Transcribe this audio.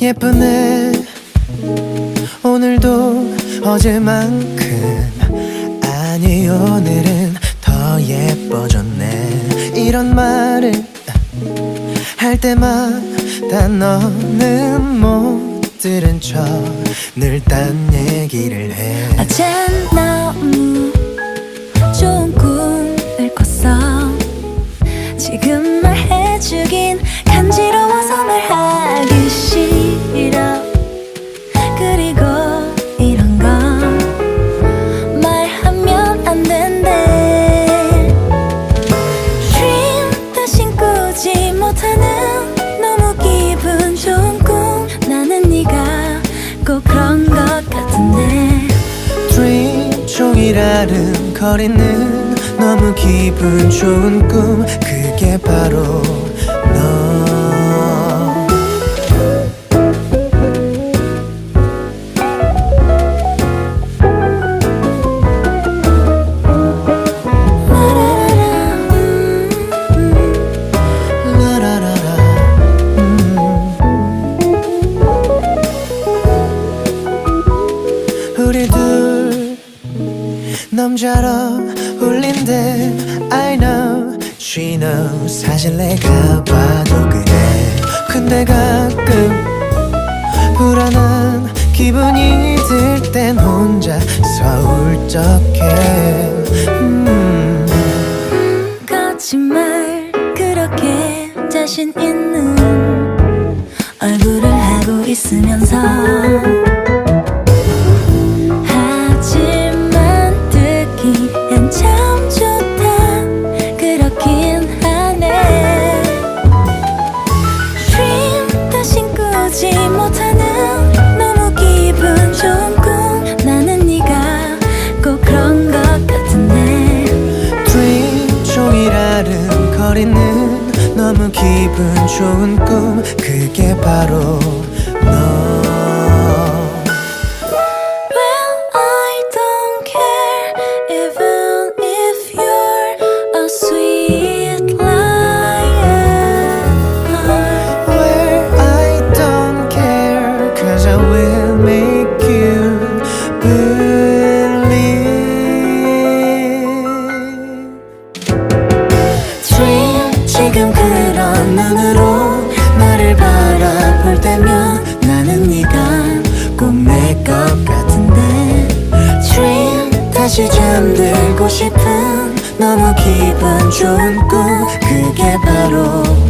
예쁘네. 오늘도 어제만큼 아니 오늘은 더 예뻐졌네. 이런 말을 할 때마다 너는 못 들은 척 늘 딴 얘기를 해. 어젠 너무 Dream 종일 아른거리는 너무 기분 좋은 꿈. 그게 바로 너 우리 둘 남자로 울린대 I know She knows. 사실 내가 봐도 그래. 근데 가끔 불안한 기분이 들 땐 혼자 서 울적해 음. 거짓말 그렇게 자신 있는 얼굴을 하고 있으면서 거리는 너무 기분 좋은 꿈. 그게 바로 너 바라볼 때면 나는 네가 꼭내것 같은데 Dream 다시 잠들고 싶은 너무 기분 좋은 꿈. 그게 바로